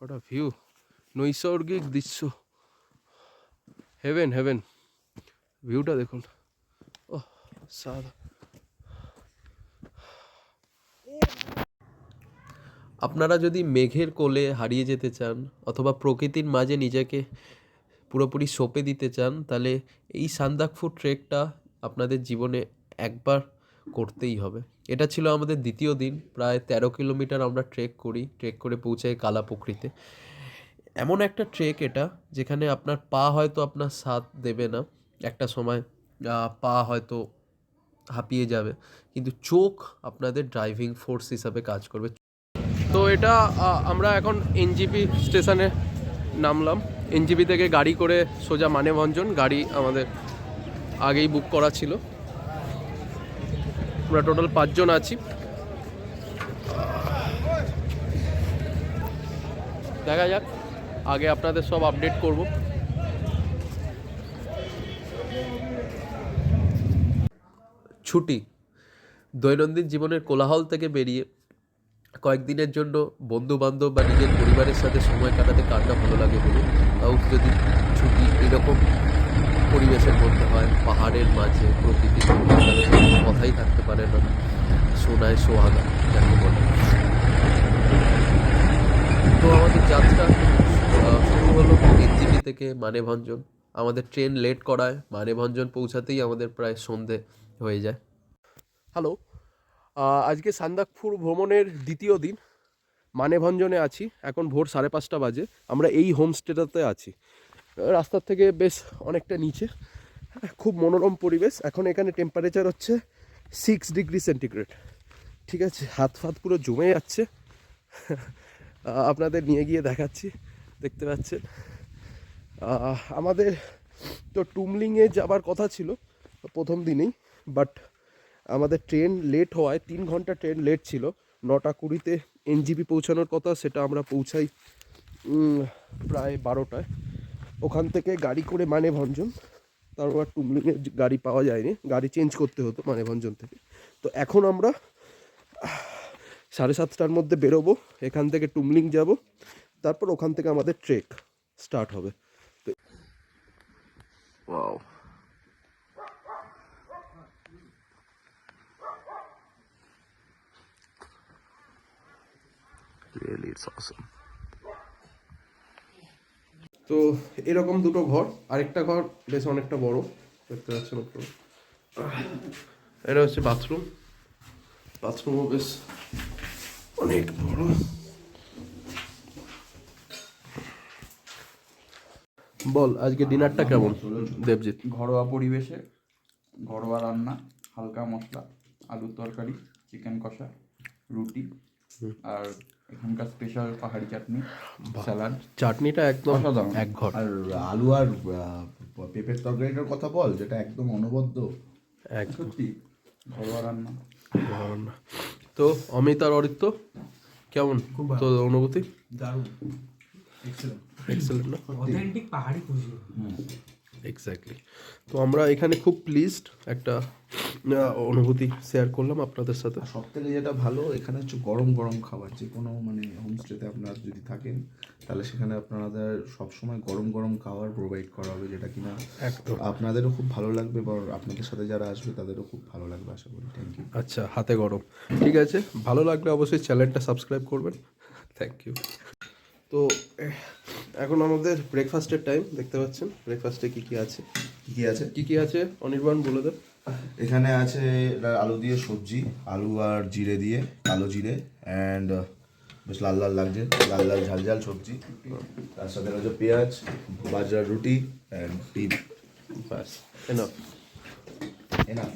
ওটা ভিউ নৈসর্গিক দৃশ্য হেভেন হেভেন ভিউটা দেখুন। ও সাদা। আপনারা যদি মেঘের কোলে হারিয়ে যেতে চান অথবা প্রকৃতির মাঝে নিজেকে পুরোপুরি সঁপে দিতে চান, তাহলে এই সান্দাকফু ট্রেকটা আপনাদের জীবনে একবার করতেই হবে। এটা ছিল আমাদের দ্বিতীয় দিন, প্রায় তেরো কিলোমিটার আমরা ট্রেক করি, ট্রেক করে পৌঁছাই কালাপুকুরিতে এমন একটা ট্রেক এটা, যেখানে আপনার পা হয়তো আপনার সাথ দেবে না। একটা সময় পা হয়তো হাঁপিয়ে যাবে, কিন্তু চোখ আপনাদের ড্রাইভিং ফোর্স হিসাবে কাজ করবে। তো এটা আমরা এখন এনজিপি স্টেশনে নামলাম। এনজিপি থেকে গাড়ি করে সোজা মানেভঞ্জন, গাড়ি আমাদের আগেই বুক করা ছিল। আমরা টোটাল পাঁচজন আছি। দেখা যাক, আগে আপনাদের সব আপডেট করব। ছুটি, দৈনন্দিন জীবনের কোলাহল থেকে বেরিয়ে কয়েকদিনের জন্য বন্ধু বান্ধব বা নিজের পরিবারের সাথে সময় কাটাতে কারটা ভালো লাগে বলুন। তাও যদি ছুটি এরকম পরিবেশের মধ্যে হয় পাহাড়ের মাঝে প্রকৃতির মধ্যে, তাহলে তো কোনো কথাই থাকতে পারে না। সোনায় সোহাগা যাকে বলে। তো আমাদের যাত্রা শুরু হলো এনজিপি থেকে মানেভঞ্জন। আমাদের ট্রেন লেট করায় মানেভঞ্জন পৌঁছাতেই আমাদের প্রায় সন্ধে হয়ে যায়। হ্যালো আজকে সান্দাকফুর ভ্রমণের দ্বিতীয় দিন। মানেভঞ্জনে আছি এখন ভোর সাড়ে পাঁচটা বাজে। আমরা এই হোমস্টেটাতে আছি। রাস্তার থেকে বেশ অনেকটা নিচে। খুব মনোরম পরিবেশ। এখন এখানে টেম্পারেচার হচ্ছে সিক্স ডিগ্রি সেন্টিগ্রেড ঠিক আছে? হাত ফাত পুরো জমে যাচ্ছে। আপনাদের নিয়ে গিয়ে দেখাচ্ছি। দেখতে পাচ্ছেন? আমাদের তো টুমলিংয়ে যাবার কথা ছিল প্রথম দিনেই বাট আমাদের ট্রেন লেট হওয়ায়, তিন ঘণ্টা ট্রেন লেট ছিল। নটা কুড়িতে এনজিপি পৌঁছানোর কথা, সেটা আমরা পৌঁছাই প্রায় বারোটায়। ওখান থেকে গাড়ি করে মানে ভঞ্জন তারপর টুমলিংয়ে গাড়ি পাওয়া যায়নি গাড়ি চেঞ্জ করতে হতো মানে ভঞ্জন থেকে। তো এখন আমরা সাড়ে সাতটার মধ্যে বেরোবো এখান থেকে টুমলিং যাব তারপর ওখান থেকে আমাদের ট্রেক স্টার্ট হবে। তো Really, it's awesome. তো এরকম দুটো ঘর আরেকটা ঘর বেশ অনেকটা বড় দেখতে পাচ্ছেন উপরে এটা হচ্ছে বাথরুম বাথরুমও বেশ অনেক বড়। বল আজকে ডিনারটা কেমন দেবজিৎ? ঘরোয়া পরিবেশে ঘরোয়া রান্না হালকা মশলা আলুর তরকারি চিকেন কষা রুটি আর এখানকার স্পেশাল পাহাড়ি চাটনি স্যালাড চাটনিটা একদম অসাধারণ। এক ঘর। আর আলু আর পেঁপের তরকারিটার কথা বল যেটা একদম অনবদ্য। একদম। সত্যি ঘরোয়া রান্না। তো অমিত আর অরিত্য কেমন? তো অনুভূতি? দারুণ। এক্সেলেন্ট না? অথেন্টিক পাহাড়ি খুশি এক্স্যাক্টলি তো আমরা এখানে খুব প্লিজড একটা অনুভূতি শেয়ার করলাম আপনাদের সাথে। সব থেকে যেটা ভালো এখানে হচ্ছে গরম গরম খাবার। যে কোনো মানে হোমস্টেতে আপনারা যদি থাকেন তাহলে সেখানে আপনাদের সবসময় গরম গরম খাবার প্রোভাইড করা হবে যেটা কিনা একদম। আপনাদেরও খুব ভালো লাগবে বা আপনাদের সাথে যারা আসবে তাদেরও খুব ভালো লাগবে আশা করি। থ্যাংক ইউ আচ্ছা হাতে গরম। ঠিক আছে ভালো লাগলে অবশ্যই চ্যানেলটা সাবস্ক্রাইব করবেন। থ্যাংক ইউ তো এখন আমাদের ব্রেকফাস্টের টাইম দেখতে পাচ্ছেন? ব্রেকফাস্টে কি কি আছে? কি কি আছে? কি কি আছে? অনির্বাণ বলে দেব এখানে আছে আলু দিয়ে সবজি আলু আর জিরে দিয়ে কালো জিরে অ্যান্ড বেশ লাল লাল লাগছে। লাল লাল ঝাল ঝাল সবজি। তার সাথে রয়েছে পেঁয়াজ বাজরার রুটি অ্যান্ড ডিম ব্যাস এনাফ এনাফ